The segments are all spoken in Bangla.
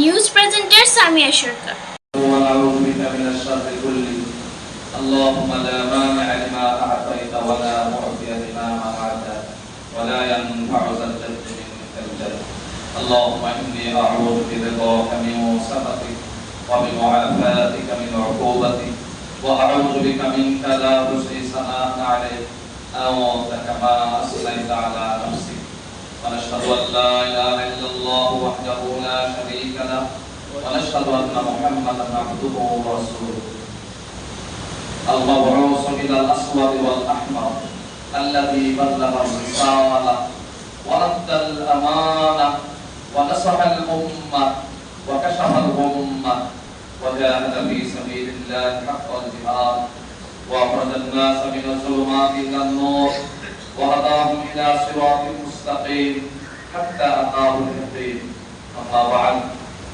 নিউজ প্রেজেন্টার সামিয়া সরকার ونعوذ بك من الشر كله اللهم لا مانع لما أعطيت ولا معطي لما منعت ولا ينفع ذا الجد منك الجد اللهم إني أعوذ برضاك من سخطك وبمعافاتك من عقوبتك وأعوذ بك منك لا أحصي ثناء عليك أنت كما أثنيت على نفسك ونشهد أن لا إله إلا الله وحده لا شريك له ونشهد أن محمدا عبده ورسوله. المبعوث إلى الأسود والأحمر الذي بلغ الرسالة ورد الأمانة ونصح الأمة وكشف الغمة وجاهد في سبيل الله حق الجهاد وأخرج الناس من الظلمات إلى النور. وهداهم إلى صراط مستقيم حتى أتاه اليقين. أما بعد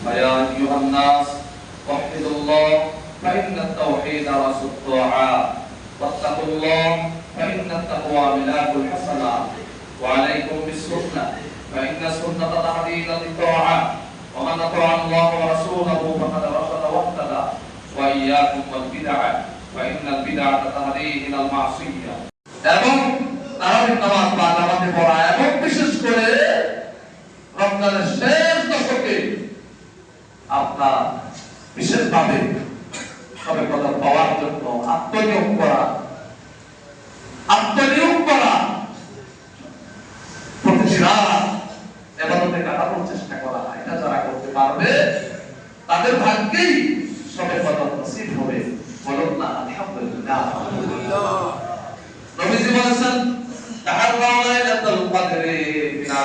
فيا أيها الناس وحدوا الله فإن التوحيد رأس الطاعات واتقوا الله فإن التقوى ملاك الحسنات وعليكم بالسنة فإن السنة إلى الطاعة. ومن أطاع الله ورسوله فقد رشد واهتدى. وإياكم والبدع فإن البدعة تهدي إلى المعصية. তারাবির নামাজ বা নামাজে পড়া এবং বিশেষ করে রমজানের শেষ দশকে আপনার বিশেষভাবে সবে কথা পাওয়ার জন্য আত্মনিয়োগ করা আত্মনিয়োগ করা চেষ্টা করা, এটা যারা করতে পারবে, তাদের ভাগ্যেই সবে কথা নসিব হবে। বলুন না, আলহামদুলিল্লাহ।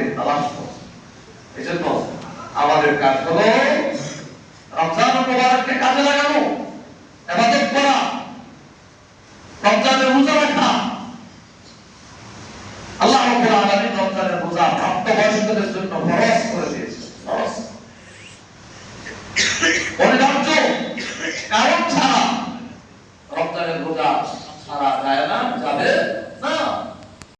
রাত্রে তালাশ আমাদের কাজ হলো রমজান মোবারককে কাজে লাগানো, এবাদত করা, রমজানের রোজা রাখা। আল্লাহ রাব্বুল আলামিন রমজানের রোজা প্রাপ্তবয়স্কদের জন্য ফরজ।